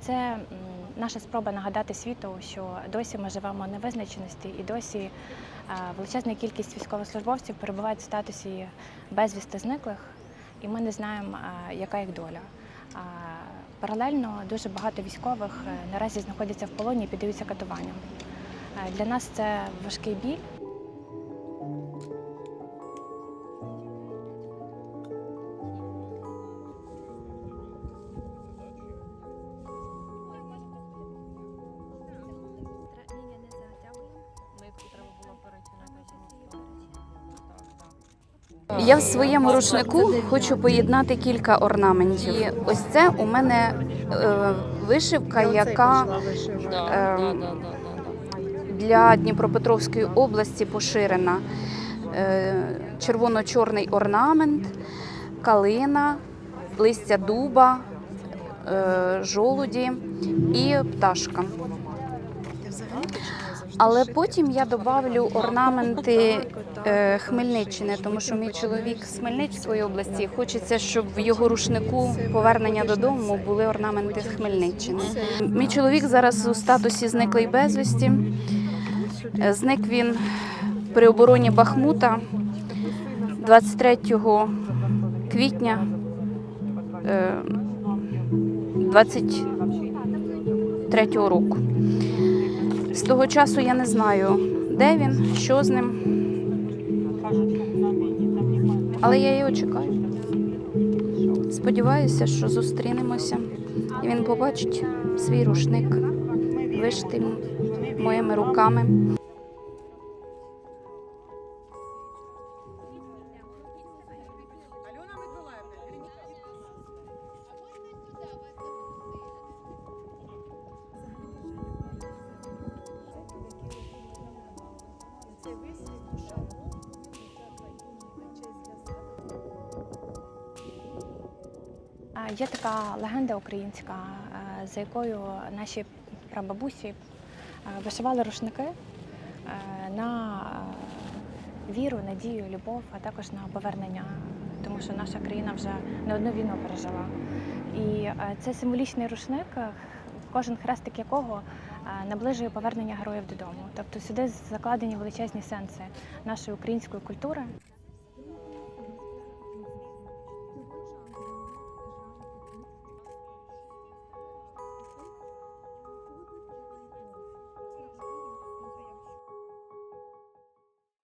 Це наша спроба нагадати світу, що досі ми живемо невизначеності і досі е, величезна кількість військовослужбовців перебувають в статусі безвісти зниклих, і ми не знаємо, яка їх доля. Паралельно дуже багато військових е, наразі знаходяться в полоні і піддаються катуванням. Для нас це важкий біль. Я в своєму рушнику хочу поєднати кілька орнаментів. І ось це у мене е, вишивка, яка е, для Дніпропетровської області поширена. Е, червоно-чорний орнамент, калина, листя дуба, е, жолуді і пташка. Але потім я добавлю орнаменти е, Хмельниччини, тому що мій чоловік з Хмельницької області. Хочеться, щоб в його рушнику повернення додому були орнаменти з Хмельниччини. Мій чоловік зараз у статусі зниклий безвісті. Е, Зник він при обороні Бахмута 23 квітня е, 23 року. З того часу я не знаю, де він, що з ним. Але я його чекаю. Сподіваюся, що зустрінемося, і він побачить свій рушник, вишитий моїми руками. Є така легенда українська, е, за якою наші прабабусі е, вишивали рушники е, на е, віру, надію, любов, а також на повернення, тому що наша країна вже не одну війну пережила. І е, це символічний рушник, е, кожен хрестик якого е, наближує повернення героїв додому. Тобто сюди закладені величезні сенси нашої української культури.